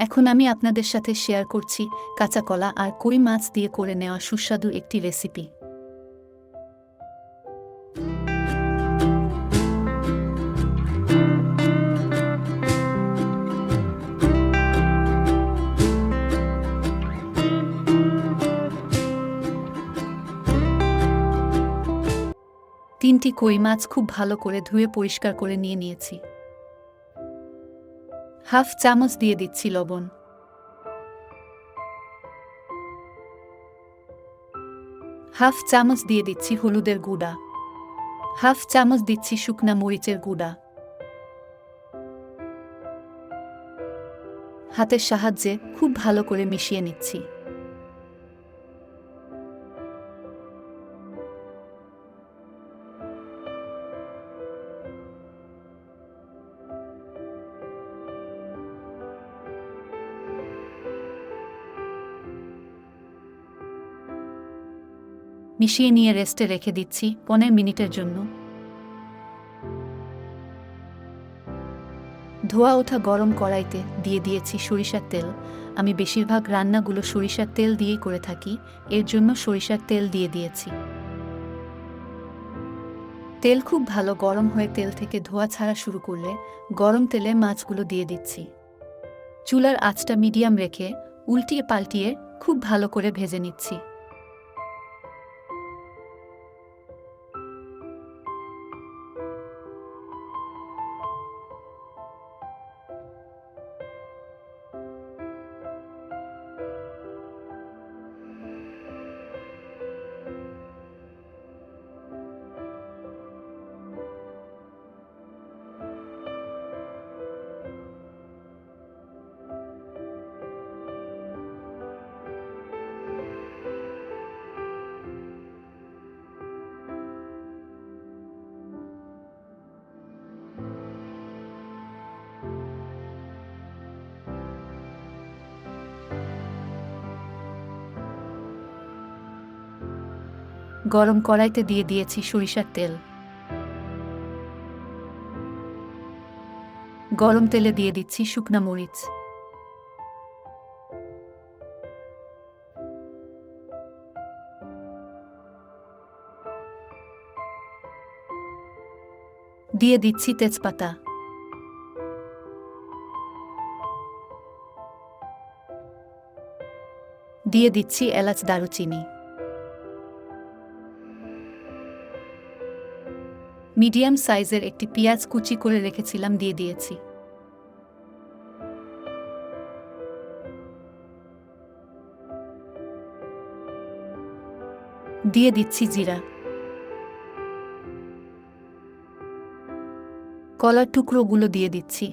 এখন আমি আপনাদের সাথে শেয়ার করছি কাঁচা কলা আর কই মাছ দিয়ে করে নেওয়া সুস্বাদু একটি রেসিপি। তিনটি কই মাছ খুব ভালো করে ধুয়ে পরিষ্কার করে নিয়ে নিয়েছি। হাফ চামচ দিয়ে দিচ্ছি লবণ। হাফ চামচ দিয়ে দিচ্ছি হলুদের গুঁড়া। হাফ চামচ দিচ্ছি শুকনা মরিচের গুঁড়া। হাতের সাহায্যে খুব ভালো করে মিশিয়ে নিচ্ছি। মিশিয়ে নিয়ে রেস্টে রেখে দিচ্ছি পনেরো মিনিটের জন্য। ধোয়া ওঠা গরম কড়াইতে দিয়ে দিয়েছি সরিষার তেল। আমি বেশিরভাগ রান্নাগুলো সরিষার তেল দিয়েই করে থাকি, এর জন্য সরিষার তেল দিয়ে দিয়েছি। তেল খুব ভালো গরম হয়ে তেল থেকে ধোয়া ছাড়া শুরু করলে গরম তেলে মাছগুলো দিয়ে দিচ্ছি। চুলার আঁচটা মিডিয়াম রেখে উল্টিয়ে পাল্টিয়ে খুব ভালো করে ভেজে নিচ্ছি। গরম কড়াইতে দিয়ে দিয়েছি সরিষার তেল। গরম তেলে দিয়ে দিচ্ছি শুকনা মরিচ। দিয়ে দিচ্ছি তেজপাতা। দিয়ে দিচ্ছি এলাচ দারুচিনি। মিডিয়াম সাইজের একটি পেঁয়াজ কুচি করে রেখেছিলাম, দিয়ে দিয়েছি। দিয়ে দিচ্ছি জিরা। কলার টুকরোগুলো দিয়ে দিচ্ছি।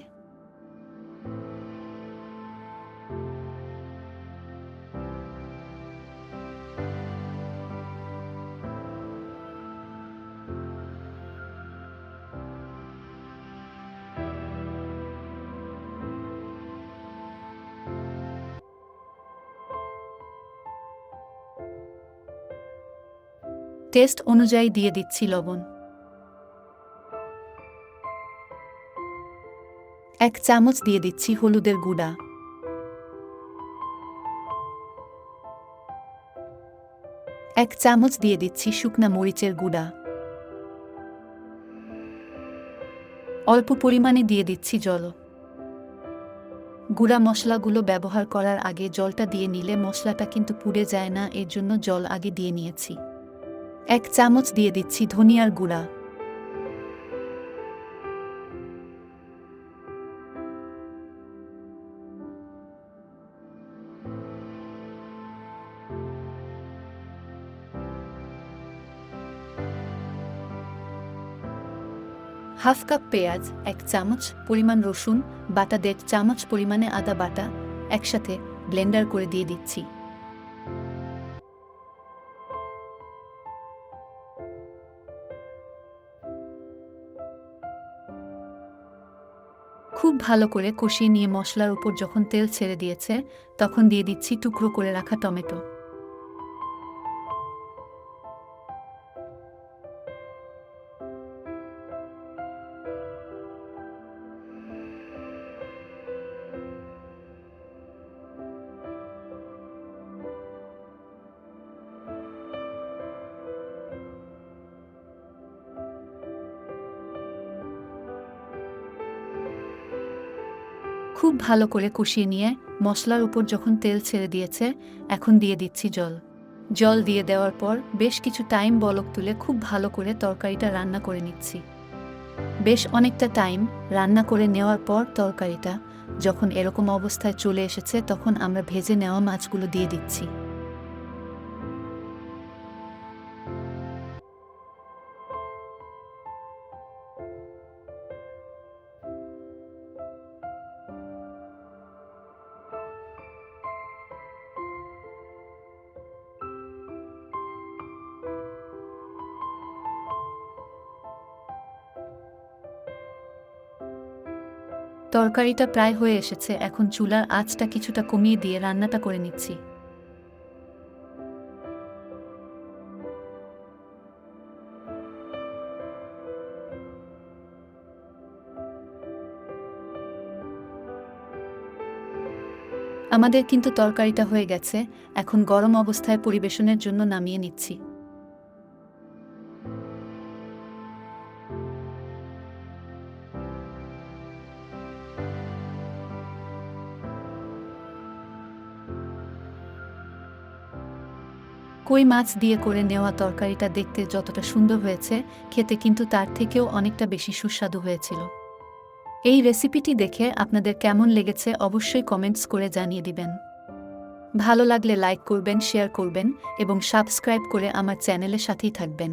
টেস্ট অনুযায়ী দিয়ে দিচ্ছি লবণ। এক চামচ দিয়ে দিচ্ছি হলুদের গুঁড়া। এক চামচ দিয়ে দিচ্ছি শুকনা মরিচের গুঁড়া। অল্প পরিমাণে দিয়ে দিচ্ছি জল। গুঁড়া মশলাগুলো ব্যবহার করার আগে জলটা দিয়ে নিলে মশলাটা কিন্তু পুড়ে যায় না, এর জন্য জল আগে দিয়ে নিয়েছি। এক চামচ দিয়ে দিচ্ছি ধনিয়ার গুঁড়া। হাফ কাপ পেঁয়াজ, এক চামচ পরিমাণ রসুন, বাটা দেড় চামচ পরিমাণে আদা বাটা, একসাথে ব্লেন্ডার করে দিয়ে দিচ্ছি। ভালো করে কষিয়ে নিয়ে মশলার উপর যখন তেল ছেড়ে দিয়েছে, তখন দিয়ে দিচ্ছি টুকরো করে রাখা টমেটো। খুব ভালো করে কষিয়ে নিয়ে মশলার উপর যখন তেল ছেড়ে দিয়েছে, এখন দিয়ে দিচ্ছি জল। জল দিয়ে দেওয়ার পর বেশ কিছু টাইম বলক তুলে খুব ভালো করে তরকারিটা রান্না করে নিচ্ছি। বেশ অনেকটা টাইম রান্না করে নেওয়ার পর তরকারিটা যখন এরকম অবস্থায় চলে এসেছে, তখন আমরা ভেজে নেওয়া মাছগুলো দিয়ে দিচ্ছি। তরকারিটা প্রায় হয়ে এসেছে, এখন চুলার আঁচটা কিছুটা কমিয়ে দিয়ে রান্নাটা করে নিচ্ছি। আমাদের কিন্তু তরকারিটা হয়ে গেছে, এখন গরম অবস্থায় পরিবেশনের জন্য নামিয়ে নিচ্ছি। কই মাছ দিয়ে করে নেওয়া তরকারিটা দেখতে যতটা সুন্দর হয়েছে, খেতে কিন্তু তার থেকেও অনেকটা বেশি সুস্বাদু হয়েছিল। এই রেসিপিটি দেখে আপনাদের কেমন লেগেছে অবশ্যই কমেন্টস করে জানিয়ে দিবেন। ভালো লাগলে লাইক করবেন, শেয়ার করবেন এবং সাবস্ক্রাইব করে আমার চ্যানেলের সাথেই থাকবেন।